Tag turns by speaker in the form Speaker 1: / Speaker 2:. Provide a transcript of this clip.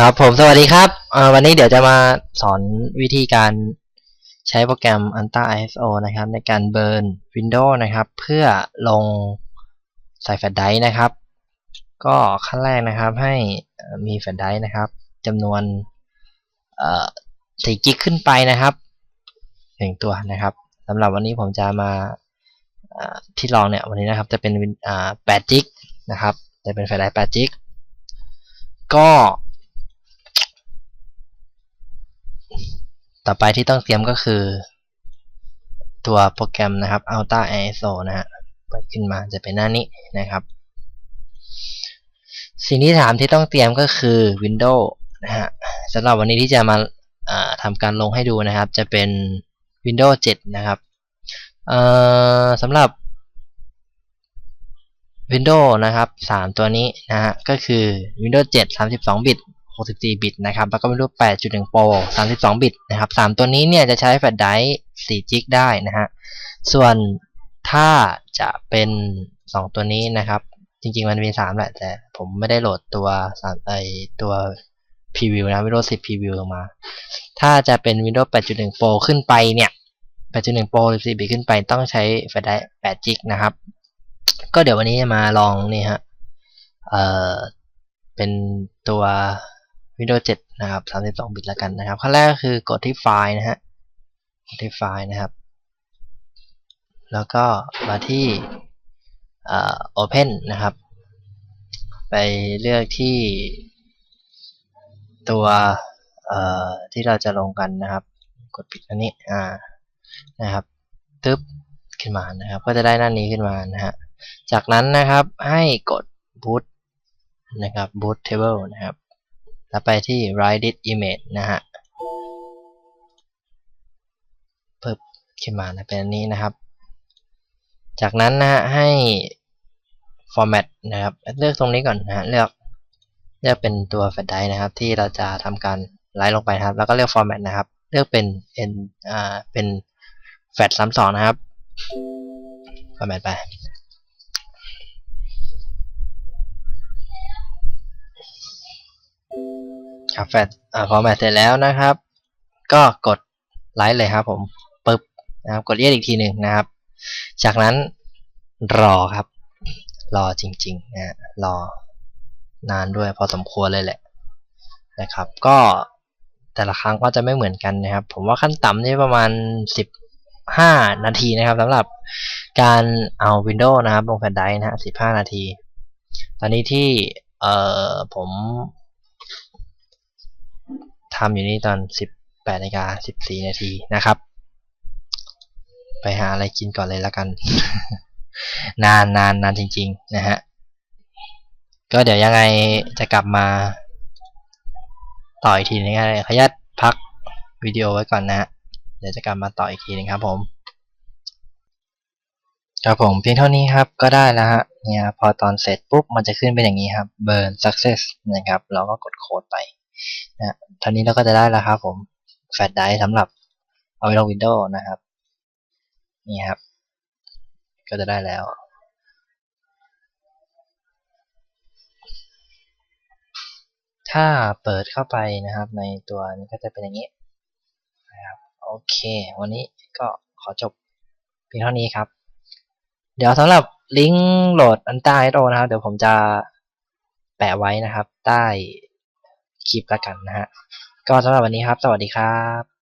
Speaker 1: ครับผมสวัสดีครับวันนี้เดี๋ยวจะมาสอนวิธีการใช้โปรแกรม Anta ISO นะครับ ในการเบิร์น Windows นะครับ เพื่อลงใส่แฟลชไดร์นะครับ ก็ขั้นแรกนะครับให้มีแฟลชไดร์นะครับจำนวนเอ่อ4กิกขึ้นไปนะครับหนึ่งตัวนะครับสำหรับวันนี้ผมจะมาที่ลองเนี่ยวันนี้นะครับจะเป็น8กิกนะครับจะเป็นแฟลชไดรฟ์8กิกก็ ต่อไปที่ต้องเตรียมก็คือ ตัวโปรแกรมนะครับ Alta ISO นะฮะเปิดขึ้นมาจะเป็นหน้านี้นะครับ สิ่งที่สามที่ต้องเตรียมก็คือ Windows นะฮะสำหรับวันนี้ที่จะมาทำการลงให้ดูนะครับ จะเป็น Windows 7 นะครับเอ่อสำหรับ Windows นะครับ 3 ตัวนี้นะฮะก็คือ Windows 7 32 บิต 64 บิตนะครับ แล้วก็ Windows 8.1 Pro 32 บิตนะครับ 3 ตัวนี้เนี่ยจะใช้แฟลชไดร์4จิกได้นะฮะ ส่วนถ้าจะเป็น 2 ตัวนี้นะครับ จริงๆมันมี 3 แหละ แต่ผมไม่ได้โหลดตัว3ไอตัว preview นะ Windows 10 preview มา ถ้าจะเป็น Windows 8.1 Pro ขึ้นไปเนี่ย 8.1 Pro 14 บิตขึ้นไปต้องใช้แฟลชไดร์8จิกนะครับ ก็เดี๋ยววันนี้จะมาลองนี่ฮะ เอ่อ เป็นตัว Windows 7นะครับ32บิตแล้วกันนะครับขั้นแรกก็คือกดที่ไฟล์นะฮะกดที่ไฟล์นะครับ แล้วก็มาที่เอ่อ Open นะครับ ไปเลือกที่ตัวเอ่อที่เราจะลงกันนะครับ กดปิดอันนี้อ่านะครับตึ๊บขึ้นมานะครับ ก็จะได้หน้านี้ขึ้นมานะฮะจากนั้นนะครับให้กด boot นะครับ boot table นะครับ แล้วไปที่ write this image นะฮะเพิ่มขึ้นมานะเป็นอันนี้นะครับ จากนั้นนะฮะให้ format นะครับ เลือกตรงนี้ก่อนนะฮะเลือกเลือกเป็นตัว flash drive นะครับ ที่เราจะทำการไลฟ์ลงไปครับ แล้วก็เลือก format นะครับ เลือกเป็น n อ่าเป็น fat 32นะครับ format ไป ครับแฟลชอ่าพอแมทเสร็จแล้วนะครับ ก็กดไลค์เลยครับผมปึ๊บนะครับกดเรียกอีกทีหนึ่งนะครับ จากนั้นรอครับ รอจริงๆนะรอนานด้วยพอสมควรเลยแหละนะครับ ก็แต่ละครั้งก็จะไม่เหมือนกันนะครับ ผมว่าขั้นต่ำนี่ประมาณ 15 นาทีนะครับสำหรับการเอา Windows นะครับลงแฟลชไดร์นะฮะ15 นาที ตอนนี้ที่เอ่อผม ทำอยู่นี่ตอน 18นาฬิกา14 นาทีนะครับ ไปหาอะไรกินก่อนเลยละกัน นานนานนานจริง ๆ นะฮะ ก็เดี๋ยวยังไงจะกลับมาต่ออีกทีนึงนะขออนุญาตพักวิดีโอไว้ก่อนนะฮะ เดี๋ยวจะกลับมาต่ออีกทีนึงครับผม ครับผมเพียงเท่านี้ครับก็ได้แล้วฮะ เนี่ยพอตอนเสร็จปุ๊บมันจะขึ้นเป็นอย่างนี้ครับ burn success นะครับ เราก็กดโค้ดไป นะเท่านี้เราก็จะได้แล้วครับผมแฟลชไดร์สำหรับเอาไปลง Windows นะครับ นี่ครับ ก็จะได้แล้วถ้าเปิดเข้าไปนะครับในตัวนี้ก็จะเป็นอย่างนี้นะครับโอเค วันนี้ก็ขอจบเพียงเท่านี้ครับ เดี๋ยวสำหรับลิงก์โหลดอันใต้โรนะครับ เดี๋ยวผมจะแปะไว้นะครับ ใต้ คลิปละกันนะฮะก็สำหรับวันนี้ครับ สวัสดีครับ